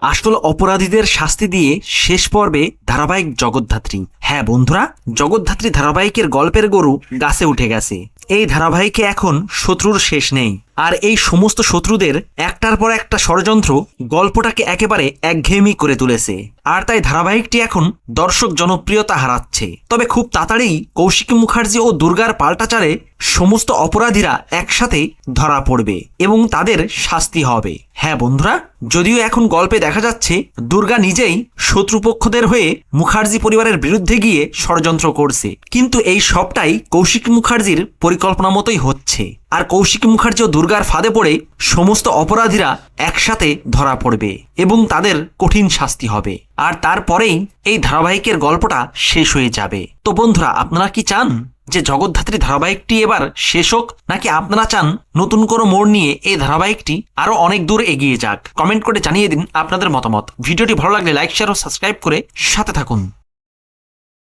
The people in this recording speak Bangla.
আসল অপরাধীদের শাস্তি দিয়ে শেষ পর্বে ধারাবাহিক জগদ্ধাত্রী। হ্যাঁ বন্ধুরা, জগদ্ধাত্রী ধারাবাহিকের গল্পের গরু গাছে উঠে গেছে। এই ধারাবাহিকে এখন শত্রুর শেষ নেই। আর এই সমস্ত শত্রুদের একটার পর একটা ষড়যন্ত্র গল্পটাকে একেবারে একঘেয়েমি করে তুলেছে। আর তাই ধারাবাহিকটি এখন দর্শক জনপ্রিয়তা হারাচ্ছে। তবে খুব তাড়াতাড়ি কৌশিকী মুখার্জি ও দুর্গার পাল্টাচারে সমস্ত অপরাধীরা একসাথে ধরা পড়বে এবং তাদের শাস্তি হবে। হ্যাঁ বন্ধুরা, যদিও এখন গল্পে দেখা যাচ্ছে, দুর্গা নিজেই শত্রুপক্ষদের হয়ে মুখার্জি পরিবারের বিরুদ্ধে গিয়ে ষড়যন্ত্র করছে। কিন্তু এই সবটাই কৌশিক মুখার্জির পরিকল্পনা মতোই হচ্ছে। আর কৌশিক মুখার্জি ও দুর্গার ফাঁদে পড়ে সমস্ত অপরাধীরা একসাথে ধরা পড়বে এবং তাদের কঠিন শাস্তি হবে। আর তারপরেই এই ধারাবাহিকের গল্পটা শেষ হয়ে যাবে। তো বন্ধুরা, আপনারা কি চান যে জগদ্ধাত্রী ধারাবাহিকটি এবার শেষ হোক, নাকি আপনারা চান নতুন কোনো মোড় নিয়ে এই ধারাবাহিকটি আরও অনেক দূর এগিয়ে যাক? কমেন্ট করে জানিয়ে দিন আপনাদের মতামত। ভিডিওটি ভালো লাগলে লাইক, শেয়ার ও সাবস্ক্রাইব করে সাথে থাকুন।